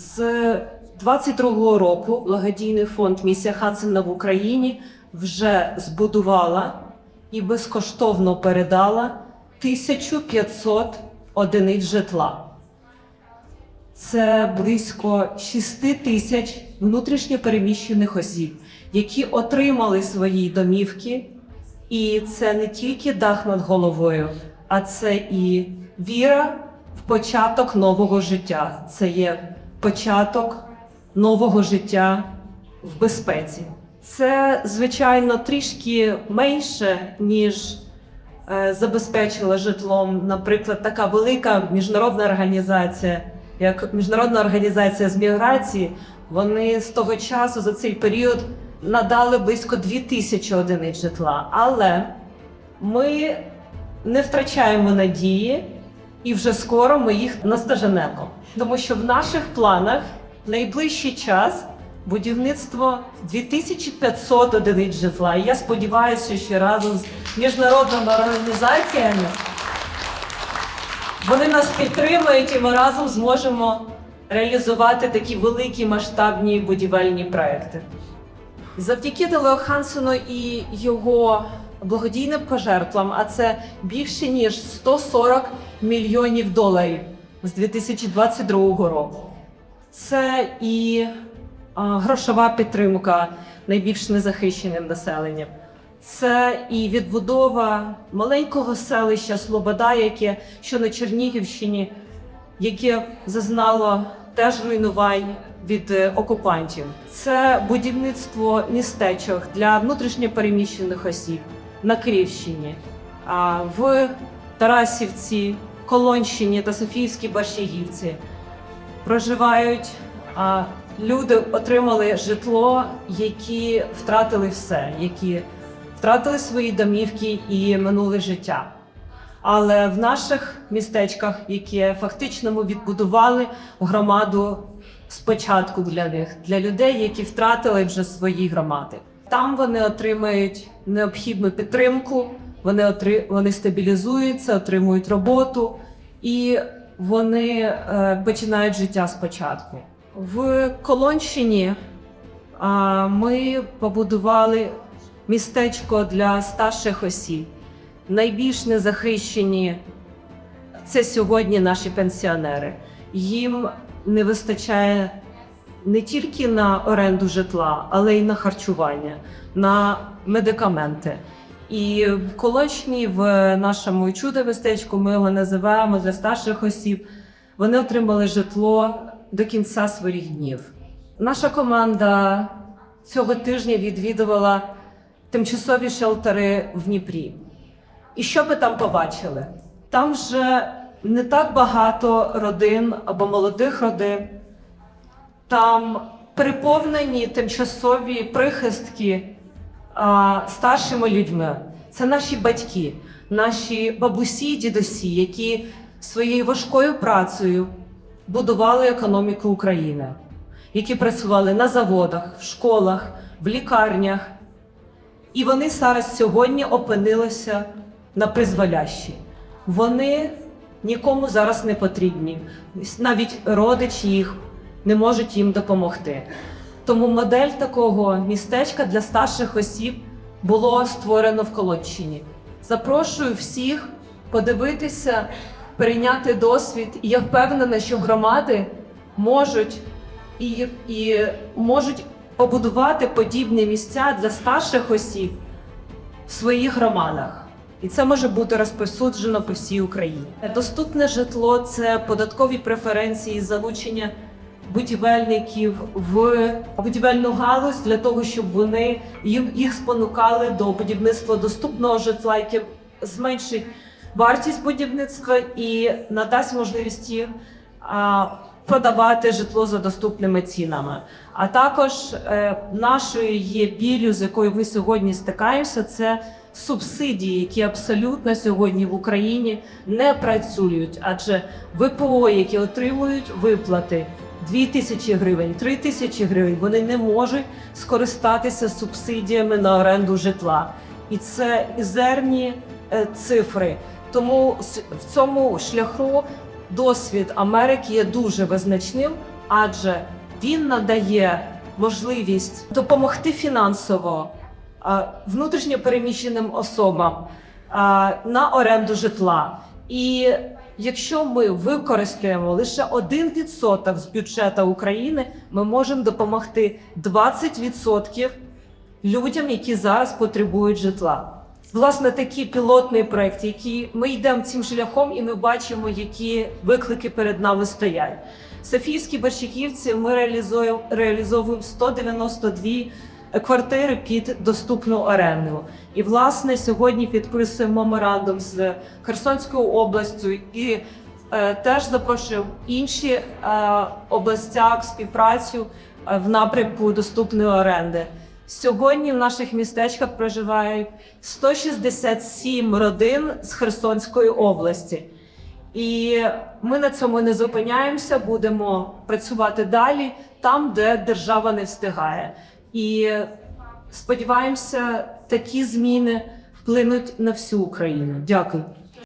З 22-го року благодійний фонд Місія Хансена в Україні вже збудувала і безкоштовно передала 1500 одиниць житла. Це близько 6 тисяч внутрішньопереміщених осіб, які отримали свої домівки. І це не тільки дах над головою, а це і віра в початок нового життя. Це є початок нового життя в безпеці. Це, звичайно, трішки менше, ніж е, забезпечила житлом, наприклад, така велика міжнародна організація, як Міжнародна організація з міграції. Вони з того часу за цей період надали близько 2 тисячі одиниць житла. Але ми не втрачаємо надії, і вже скоро ми їх настаженемо. Тому що в наших планах найближчий час будівництво 2500 одиниць житла. І я сподіваюся, що разом з міжнародними організаціями вони нас підтримують, і ми разом зможемо реалізувати такі великі масштабні будівельні проекти. Завдяки Делео Хансену і його благодійним пожертвам, а це більше ніж 140 мільйонів доларів з 2022 року. Це і грошова підтримка найбільш незахищеним населенням. Це і відбудова маленького селища Слобода, яке що на Чернігівщині, яке зазнало теж руйнувань від е, окупантів. Це будівництво містечок для внутрішньопереміщених осіб на Київщині, в Тарасівці, Колонщині та Софіївській Борщагівці проживають. Люди отримали житло, які втратили все, які втратили свої домівки і минуле життя. Але в наших містечках, які фактично ми відбудували громаду спочатку для них, для людей, які втратили вже свої громади. Там вони отримають необхідну підтримку, вони отри... вони стабілізуються, отримують роботу і вони е, починають життя спочатку. В Колонщині а, ми побудували містечко для старших осіб. Найбільш незахищені це сьогодні наші пенсіонери. Їм не вистачає не тільки на оренду житла, але й на харчування, на медикаменти. І в Колочні, в нашому чудо містечку, ми його називаємо для старших осіб. Вони отримали житло до кінця своїх днів. Наша команда цього тижня відвідувала тимчасові шелтери в Дніпрі. І що ви там побачили? Там вже не так багато родин або молодих родин. Там переповнені тимчасові прихистки а, старшими людьми. Це наші батьки, наші бабусі, дідусі, які своєю важкою працею будували економіку України, які працювали на заводах, в школах, в лікарнях. І вони зараз сьогодні опинилися на призволящі. Вони нікому зараз не потрібні. Навіть родичі їх не можуть їм допомогти. Тому модель такого містечка для старших осіб було створено в Колодщині. Запрошую всіх подивитися, перейняти досвід. І я впевнена, що громади можуть і, і можуть побудувати подібні місця для старших осіб в своїх громадах. І це може бути розповсюджено по всій Україні. Доступне житло це податкові преференції, залучення будівельників в будівельну галузь для того, щоб вони їх спонукали до будівництва доступного житла, яке зменшить вартість будівництва і надасть можливість їм продавати житло за доступними цінами. А також е, нашою є біллю, з якою ви сьогодні стикаємося, це субсидії, які абсолютно сьогодні в Україні не працюють, адже ВПО, які отримують виплати 2 тисячі гривень, 3 тисячі гривень, вони не можуть скористатися субсидіями на оренду житла. І це мізерні е, цифри. Тому в цьому шляху досвід Америки є дуже визначним, адже він надає можливість допомогти фінансово внутрішньо переміщеним особам на оренду житла. І якщо ми використаємо лише 1% з бюджету України, ми можемо допомогти 20% людям, які зараз потребують житла. Власне, такий пілотний проект, який ми йдемо цим шляхом, і ми бачимо, які виклики перед нами стоять. В Софійській Борщиківці ми реалізуємо, реалізовуємо 192 квартири під доступну оренду. І власне сьогодні підписуємо меморандум з Херсонською областю і е, теж запрошуємо інші е, областях співпрацю е, в напрямку доступної оренди. Сьогодні в наших містечках проживають 167 родин з Херсонської області. І ми на цьому не зупиняємося, будемо працювати далі там, де держава не встигає. І сподіваємося, такі зміни вплинуть на всю Україну. Дякую.